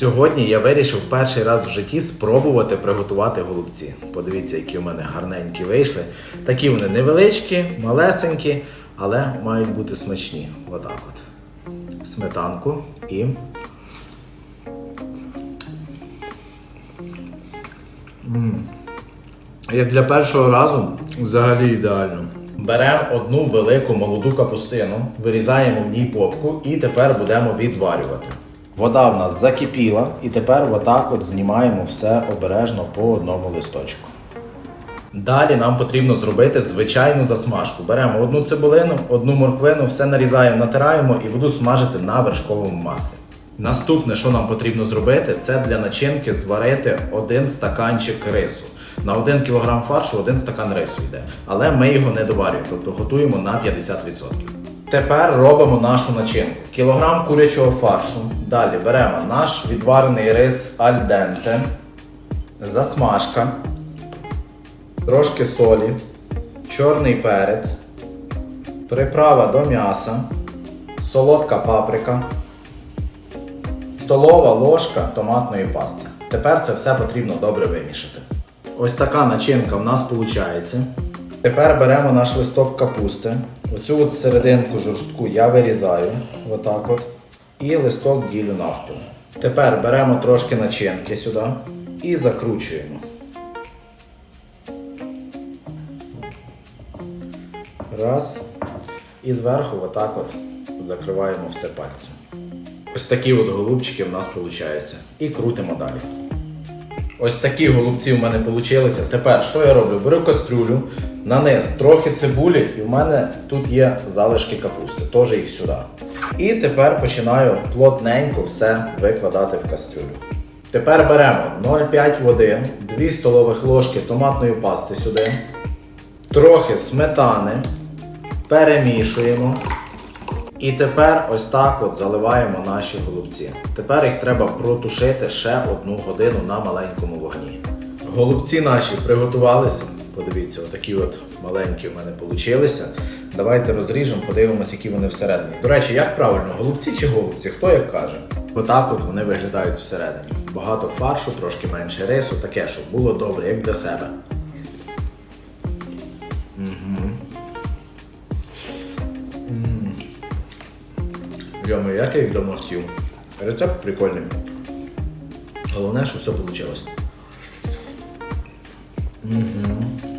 Сьогодні я вирішив перший раз в житті спробувати приготувати голубці. Подивіться, які у мене гарненькі вийшли. Такі вони невеличкі, малесенькі, але мають бути смачні. Отак от. Сметанку і. М. Як для першого разу, взагалі ідеально. Беремо одну велику молоду капустину, вирізаємо в ній попку і тепер будемо відварювати. Вода в нас закипіла, і тепер отак от знімаємо все обережно по одному листочку. Далі нам потрібно зробити звичайну засмажку. Беремо одну цибулину, одну морквину, все нарізаємо, натираємо і буду смажити на вершковому маслі. Наступне, що нам потрібно зробити, це для начинки зварити один стаканчик рису. На 1 кг фаршу один стакан рису йде, але ми його не доварюємо, тобто готуємо на 50%. Тепер робимо нашу начинку. Кілограм курячого фаршу. Далі беремо наш відварений рис аль денте, засмажка, трошки солі, чорний перець, приправа до м'яса, солодка паприка, столова ложка томатної пасти. Тепер це все потрібно добре вимішати. Ось така начинка в нас виходить. Тепер беремо наш листок капусти. Оцю от серединку жорстку я вирізаю, отак от. І листок ділю навпіл. Тепер беремо трошки начинки сюди і закручуємо. Раз. І зверху отак от закриваємо все пальцем. Ось такі от голубчики в нас виходять. І крутимо далі. Ось такі голубці в мене вийшли. Тепер що я роблю? Беру кастрюлю, на низ трохи цибулі, і в мене тут є залишки капусти, теж їх сюди. І тепер починаю плотненько все викладати в кастрюлю. Тепер беремо 0,5 води, 2 столових ложки томатної пасти сюди, трохи сметани, перемішуємо. І тепер ось так от заливаємо наші голубці. Тепер їх треба протушити ще одну годину на маленькому вогні. Голубці наші приготувалися. Подивіться, отакі от маленькі в мене получилися. Давайте розріжемо, подивимося, які вони всередині. До речі, як правильно, голубці чи голубці? Хто як каже? Отак от вони виглядають всередині. Багато фаршу, трошки менше рису, таке, щоб було добре, як для себе. Йомо, як я їх давно хотів. Рецепт прикольний. Головне, що все вийшло. Угу.